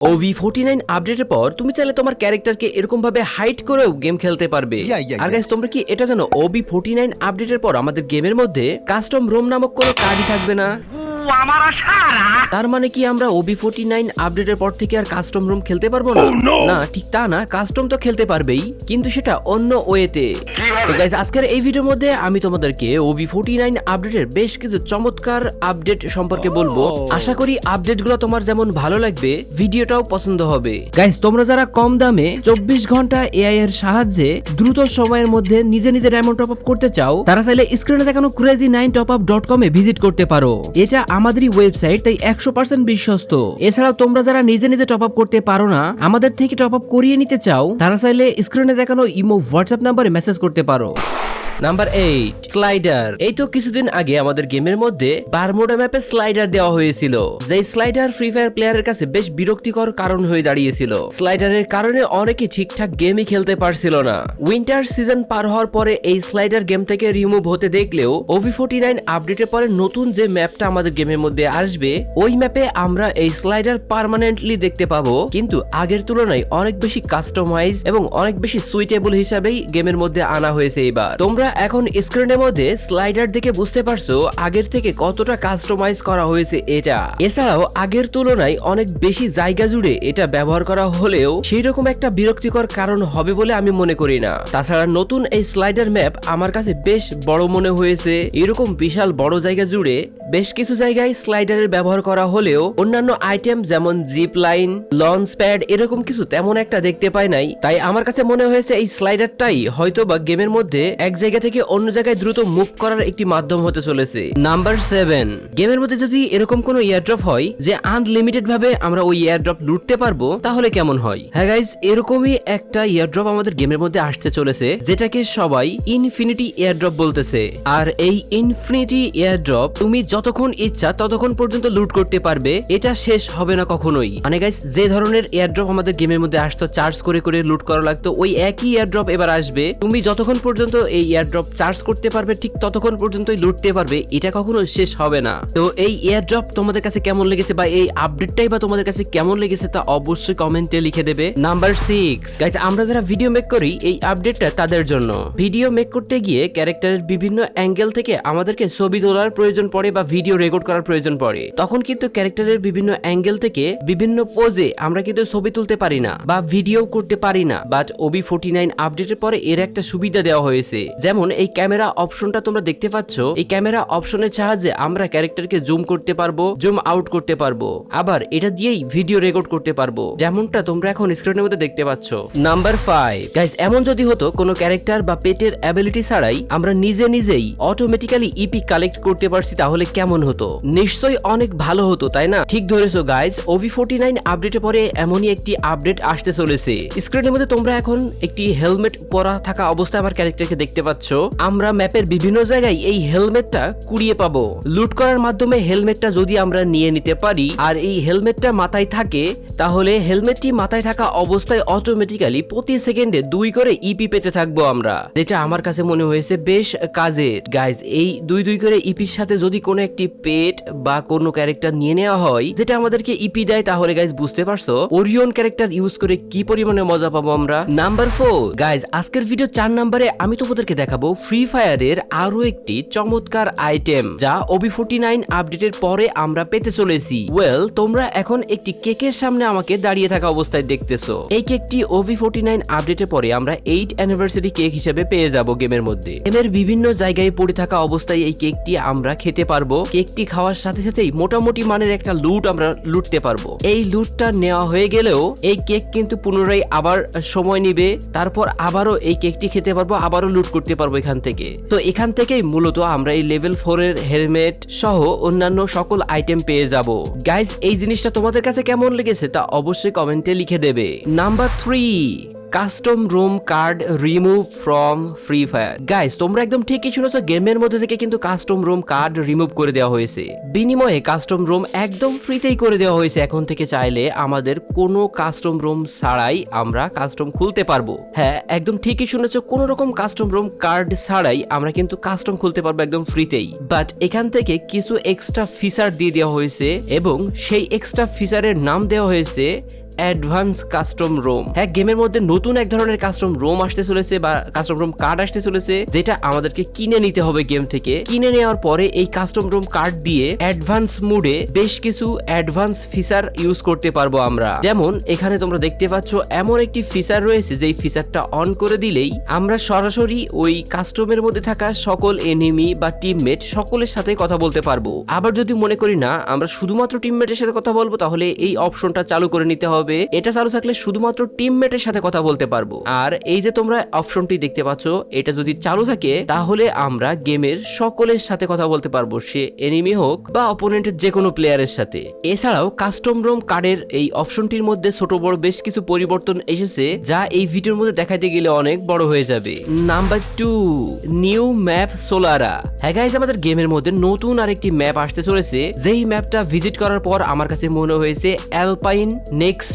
ওভি forty nine আপডেটের পর তুমি চাইলে তোমার ক্যারেক্টারকে এরকম ভাবে হাইট করেও গেম খেলতে পারবে। আর. গাইস তোমরা কি এটা জানো? ওভি ফোর্টি নাইন আপডেটের পর আমাদের গেমের মধ্যে কাস্টম রোম নামক কোনো কার্ডই থাকবে না? তার মানে কি আমরা ওবি ফোর্টি নাইন আপডেটের পর থেকে আর কাস্টম রুম খেলতে পারব না? না ঠিক তা না কাস্টম তো খেলতে পারবেই কিন্তু সেটা অন্য ওয়েতে। তো গাইজ আজকের এই ভিডিওর মধ্যে আমি তোমাদেরকে ওবি ফোর্টি নাইন আপডেটের বেশ কিছু চমৎকার আপডেট সম্পর্কে বলব। আশা করি আপডেটগুলো তোমার যেমন ভালো লাগবে ভিডিওটাও পছন্দ হবে। গাইজ তোমরা যারা কম দামে চব্বিশ ঘণ্টা এআই এর সাহায্যে দ্রুত সময়ের মধ্যে নিজে নিজে ডায়মন্ড টপ আপ করতে চাও তারা চাইলে স্ক্রিনে দেখানো crazy nine top up dot কমে ভিজিট করতে পারো। এটা আমাদেরই ওয়েবসাইট তাই একশো পার্সেন্ট বিশ্বস্ত। এছাড়াও তোমরা যারা নিজে নিজে টপ আপ করতে পারো না, আমাদের থেকে টপ আপ করিয়ে নিতে চাও, তারা চাইলে স্ক্রিনে দেখানো ইমো হোয়াটসঅ্যাপ নাম্বারে মেসেজ করতে পারো। নাম্বার এইট স্লাইডার এই তো কিছুদিন আগে আমাদের গেমের মধ্যে বারমোডা ম্যাপে স্লাইডার দেওয়া হয়েছিল। যে স্লাইডার ফ্রি ফায়ার প্লেয়ারের কাছে বেশ বিরক্তিকর কারণ হয়ে দাঁড়িয়েছিল। স্লাইডারের কারণে অনেকে ঠিকঠাক গেমই খেলতে পারছিল না। উইন্টার সিজন পার হওয়ার পরে এই স্লাইডার গেম থেকে রিমুভ হতে দেখলেও ওভি ফোর্টি নাইন আপডেটের পরে নতুন যে ম্যাপটা আমাদের গেমের মধ্যে আসবে, ওই ম্যাপে আমরা এই স্লাইডার পার্মানেন্টলি দেখতে পাবো। কিন্তু আগের তুলনায় অনেক বেশি কাস্টমাইজ এবং অনেক বেশি সুইটেবল হিসাবেই গেমের মধ্যে আনা হয়েছে এবার। তোমরা এখন স্ক্রিনের মধ্যে স্লাইডার দেখে বুঝতে পারছ আগের থেকে কতটা কাস্টমাইজ করা হয়েছে এটা। এছাড়াও আগের তুলনায় অনেক বেশি জায়গা জুড়ে এটা ব্যবহার করা হলেও সেই রকম একটা বিরক্তিকর কারণ হবে বলে আমি মনে করি না। তাছাড়া নতুন এই স্লাইডার ম্যাপ আমার কাছে বেশ বড় মনে হয়েছে। এরকম বিশাল বড় জায়গা জুড়ে বেশ কিছু জায়গায় স্লাইডারের ব্যবহার করা হলেও অন্যান্য আইটেম যেমন জিপ লাইন লঞ্চ প্যাড এরকম কিছু তেমন একটা দেখতে পাই নাই। তাই আমার কাছে মনে হয়েছে এই স্লাইডারটাই হয়তো বা গেমের মধ্যে এক জায়গা থেকে অন্য জায়গায় দ্রুত মুভ করার একটি মাধ্যম হতে চলেছে। Number seven. গেমের মধ্যে যদি এরকম কোনো ইয়ারড্রপ হয় যে আনলিমিটেড ভাবে আমরা ওই ইয়ারড্রপ লুটতে পারব, তাহলে কেমন হয়? হ্যাঁ গাইজ এরকমই একটা ইয়ারড্রপ আমাদের গেমের মধ্যে আসতে চলেছে, যেটাকে সবাই ইনফিনিটি এয়ারড্রপ বলতেছে। আর এই ইনফিনিটি এয়ারড্রপ তুমি যতক্ষণ ইচ্ছা ততক্ষণ পর্যন্ত লুট করতে পারবে, এটা শেষ হবে না কখনোই। মানে গাইস যে ধরনের এয়ারড্রপ আমাদের গেমের মধ্যে আসতো চার্জ করে করে লুট করা লাগতো, ওই একই এয়ারড্রপ এবার আসবে। তুমি যতক্ষণ পর্যন্ত এই এয়ারড্রপ চার্জ করতে পারবে, ঠিক ততক্ষণ পর্যন্তই লুটতে পারবে, এটা কখনো শেষ হবে না। তো এই এয়ারড্রপ তোমাদের কাছে কেমন লেগেছে বা এই আপডেটটাই বা তোমাদের কাছে কেমন লেগেছে তা অবশ্যই কমেন্টে লিখে দেবে। নাম্বার সিক্স গাইজ আমরা যারা ভিডিও মেক করি, এই আপডেটটা তাদের জন্য। ভিডিও মেক করতে গিয়ে ক্যারেক্টারের বিভিন্ন অ্যাঙ্গেল থেকে আমাদেরকে ছবি তোলার প্রয়োজন পড়ে বা ভিডিও রেকর্ড করার প্রয়োজন পড়ে। তখন কিন্তু ক্যারেক্টারের বিভিন্ন অ্যাঙ্গেল থেকে বিভিন্ন পোজে আমরা কিন্তু ছবি তুলতে পারি না বা ভিডিও করতে পারি না। বাট ওবি ফোর্টি নাইন আপডেটের পরে এর একটা সুবিধা দেওয়া হয়েছে। যেমন এই ক্যামেরা অপশনটা তোমরা দেখতে পাচ্ছ, এই ক্যামেরা অপশনের সাহায্যে আমরা ক্যারেক্টারকে জুম করতে পারব, জুম আউট করতে পারব। আবার এটা দিয়েই ভিডিও রেকর্ড করতে পারব। যেমনটা তোমরা এখন স্ক্রিনের মধ্যে দেখতে পাচ্ছ। নাম্বার ফাইভ গাইজ এমন যদি হতো কোনো ক্যারেক্টার বা পেটের অ্যাবিলিটি ছাড়াই আমরা নিজে নিজেই অটোমেটিক্যালি ইপি কালেক্ট করতে পারছি, তাহলে কেমন হতো? নিশ্চয়ই অনেক ভালো হতো, তাই না? ঠিক ধরেছো গাইজ ওভি ফোর্টি নাইন আপডেটের পরে এমনই একটি আপডেট আসতে চলেছে। স্ক্রিনের মধ্যে তোমরা এখন একটি হেলমেট পরা থাকা অবস্থায় আমার ক্যারেক্টারকে দেখতে পাচ্ছ। আমরা ম্যাপের বিভিন্ন জায়গায় এই হেলমেটটা কুড়িয়ে পাবো। লুট করার মাধ্যমে হেলমেটটা যদি আমরা নিয়ে নিতে পারি, আর এই হেলমেটটা মাথায় থাকে, তাহলে হেলমেটটি মাথায় থাকা অবস্থায় অটোমেটিক্যালি প্রতি সেকেন্ডে দুই করে ইপি পেতে থাকব আমরা। যেটা আমার কাছে মনে হয়েছে বেশ কাজের। গাইজ এই দুই দুই করে ইপির সাথে যদি কোনো একটি পেট বা কোনো ক্যারেক্টার নিয়ে নেওয়া হয়, যেটা আমাদেরকে ইপি দেয়, তাহলে গাইজ বুঝতে পারছ? ওরিয়ন ক্যারেক্টার ইউজ করে কি পরিমাণে মজা পাবো আমরা? নাম্বার ফোর গাইজ আজকের ভিডিও চার নাম্বারে আমি তোমাদেরকে দেখাবো ফ্রি ফায়ারের আরও একটি চমৎকার আইটেম যা ওবি ফোর্টি নাইন আপডেটের পরে আমরা পেতে চলেছি। ওয়েল তোমরা এখন একটি কেকের সামনে আমাকে দাঁড়িয়ে থাকা অবস্থায় দেখতেছো। এই কেকটি ওভি ফোর্টি নাইন আপডেটের পরে আমরা এইট অ্যানিভার্সারি কেক হিসেবে পেয়ে যাব গেমের মধ্যে। গেমের বিভিন্ন জায়গায় পড়ে থাকা অবস্থায় এই কেকটি আমরা খেতে পারব। কেকটি খাওয়ার সাথে সাথেই মোটামুটি মানের একটা লুট আমরা লুটতে পারব। এই লুটটা নেওয়া হয়ে গেলেও এই কেক কিন্তু পুনরায় আবার সময় নিবে। তারপর আবারও এই কেকটি খেতে পারব, আবারও লুট করতে পারব এখান থেকে। তো এখান থেকেই মূলত আমরা এই লেভেল ফোর এর হেলমেট সহ অন্যান্য সকল আইটেম পেয়ে যাব। গাইজ এই জিনিসটা তোমাদের কাছে কেমন লেগেছে তা অবশ্যই কমেন্টে লিখে দেবে। Number three custom room card remove from free fire guys তোমরা একদম ঠিকই শুনেছো গেমের মধ্যে থেকে কিন্তু কাস্টম রুম কার্ড রিমুভ করে দেওয়া হয়েছে। বিনিময়ে কাস্টম রুম একদম ফ্রিতেই করে দেওয়া হয়েছে। এখন থেকে চাইলে আমাদের কোনো কাস্টম রুম ছাড়াই আমরা কাস্টম খুলতে পারব। হ্যাঁ একদম ঠিকই শুনেছো, কোনো রকম কাস্টম রুম কার্ড ছাড়াই আমরা কিন্তু কাস্টম খুলতে পারব একদম ফ্রিতেই বাট এখান থেকে কিছু এক্সট্রা ফিচার দিয়ে দেওয়া হয়েছে এবং সেই এক্সট্রা ফিচারের নাম দেওয়া হয়েছে অ্যাডভান্স কাস্টম রোম। হ্যাঁ গেমের মধ্যে নতুন এক ধরনের কাস্টম রোম আসতে চলেছে বা কাস্টম রোম কার্ড আসতে চলেছে, যেটা আমাদেরকে কিনে নিতে হবে গেম থেকে। কিনে নেওয়ার পরে এই কাস্টম রোম কার্ড দিয়ে অ্যাডভান্স মুডে বেশ কিছু অ্যাডভান্স ফিচার ইউজ করতে পারব আমরা। যেমন, এখানে তোমরা দেখতে পাচ্ছ এমন একটি ফিচার রয়েছে, যেই ফিচারটা অন করে দিলেই আমরা সরাসরি ওই কাস্টমের মধ্যে থাকা সকল এনিমি বা টিমমেট সকলের সাথে কথা বলতে পারব। আবার যদি মনে করি না, আমরা শুধুমাত্র টিমমেটের সাথে কথা বলব, তাহলে এই অপশনটা চালু করে নিতে হবে। এটা চালু থাকলে শুধুমাত্র টিমমেটের সাথে কথা বলতে পারব। আর এই যে তোমরা অপশনটি দেখতে পাচ্ছ, এটা যদি চালু থাকে, তাহলে আমরা গেমের সকলের সাথে কথা বলতে পারব, সে এনিমি হোক বা অপোনেন্টের যে কোনো প্লেয়ারের সাথে। এছাড়াও কাস্টম রোম কার্ডের এই অপশনটির মধ্যে ছোট, বড় বেশ কিছু পরিবর্তন এসেছে, যা এই ভিডিওর মধ্যে দেখাতে গেলে অনেক বড় হয়ে যাবে। Number two new map Solara হ্যাঁ গাইজ আমাদের গেমের মধ্যে নতুন আরেকটি ম্যাপ আসতে চলেছে, যেই ম্যাপটা ভিজিট করার পর আমার কাছে মনে হয়েছে অ্যালপাইন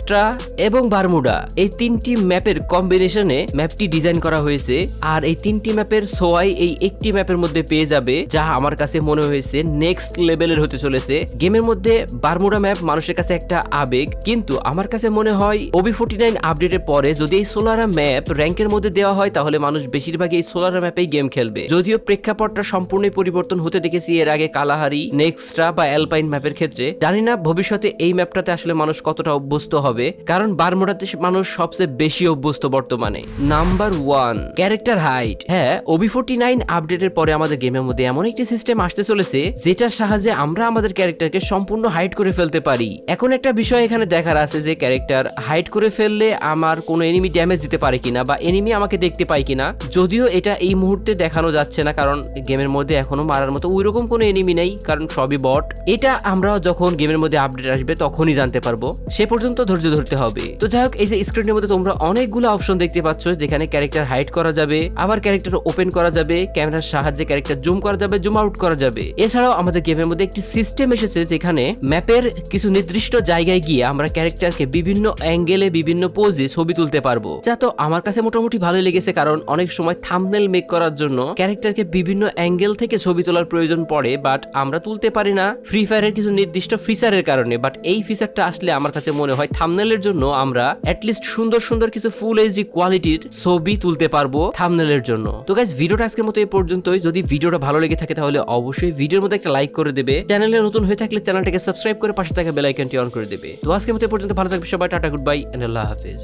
নেক্সট্রা এবং বারমুডা এই তিনটি ম্যাপের কম্বিনেশনে ম্যাপটি ডিজাইন করা হয়েছে। আর এই তিনটি ম্যাপের সোয়াই এই একটি ম্যাপের মধ্যে পেয়ে যাবে, যা আমার কাছে মনে হয়েছে নেক্সট লেভেলের হতে চলেছে। গেমের মধ্যে বারমুডা ম্যাপ মানুষের কাছে একটা আবেগ, কিন্তু আমার কাছে মনে হয় ওবি ফোর্টি নাইন আপডেটের পরে যদি এই সোলারা ম্যাপ র্যাঙ্কের মধ্যে দেওয়া হয়, তাহলে মানুষ বেশিরভাগই এই সোলারা ম্যাপেই গেম খেলবে। যদিও প্রেক্ষাপটটা সম্পূর্ণই পরিবর্তন হতে দেখেছি এর আগে কালাহারি নেক্সট্রা বা অ্যালপাইন ম্যাপের ক্ষেত্রে। জানি না ভবিষ্যতে এই ম্যাপটাতে আসলে মানুষ কতটা অভ্যস্ত হবে, কারণ বারমুডাতে মানুষ সবচেয়ে বেশি অভ্যস্ত বর্তমানে। নাম্বার ওয়ান ক্যারেক্টার হাইট হ্যাঁ ওবি ফোর্টি নাইন আপডেটের পরে আমাদের গেমের মধ্যে এমন একটি সিস্টেম আসতে চলেছে, যেটার সাহায্যে আমরা আমাদের ক্যারেক্টারকে সম্পূর্ণ হাইট করে ফেলতে পারি। এখন একটা বিষয় এখানে দেখার আছে যে ক্যারেক্টার হাইট করে ফেললে আমার কোনো এনিমি ড্যামেজ দিতে পারে কিনা বা এনিমি আমাকে দেখতে পায় কিনা, যদিও এটা এই মুহূর্তে দেখানো যাচ্ছে না, কারণ গেমের মধ্যে এখনও মারার মতো ওইরকম কোনো এনিমি নেই, কারণ সবই বট এটা আমরা যখন গেমের মধ্যে আপডেট আসবে তখনই জানতে পারব। সে পর্যন্ত ধৈর্য ধরতে হবে। তো যাই হোক, এই যে স্ক্রিনের মধ্যে তোমরা অনেকগুলো অপশন দেখতে পাচ্ছ, যেখানে ক্যারেক্টার হাইড করা যাবে, আবার ক্যারেক্টার ওপেন করা যাবে ক্যামেরার সাহায্যে ক্যারেক্টার জুম করা যাবে জুম আউট করা যাবে। এছাড়াও আমাদের গেমের মধ্যে একটি সিস্টেম এসেছে, যেখানে ম্যাপের কিছু নির্দিষ্ট জায়গায় গিয়ে আমরা ক্যারেক্টারকে বিভিন্ন অ্যাঙ্গেলে বিভিন্ন পোজে ছবি তুলতে পারব। যা তো আমার কাছে মোটামুটি ভালোই লেগেছে, কারণ অনেক সময় থাম্বনেল মেক করার জন্য ক্যারেক্টারকে বিভিন্ন অ্যাঙ্গেল থেকে ছবি তোলার প্রয়োজন পড়ে বাট আমরা তুলতে পারি না। ফ্রি ফায়ারের কিছু নির্দিষ্ট ফিচারের কারণে বাট এই ফিচারটা আসলে আমার কাছে মনে হয় থামনেলের জন্য আমরা অ্যাটলিস্ট সুন্দর সুন্দর কিছু ফুল এইচডি কোয়ালিটির ছবি তুলতে পারব থামনেলের জন্য। তো গাইজ ভিডিওটা আজকের মতো এই পর্যন্তই। যদি ভিডিওটা ভালো লেগে থাকে তাহলে অবশ্যই ভিডিওর মধ্যে একটা লাইক করে দেবে। চ্যানেলে নতুন হয়ে থাকলে চ্যানেলটাকে সাবস্ক্রাইব করে পাশে থাকা বেলাইকনটি অন করে দেবে। তো আজকের মতো পর্যন্ত, ভালো থাকবে সবাই, টাটা গুড বাই অ্যান্ড আল্লাহ হাফেজ।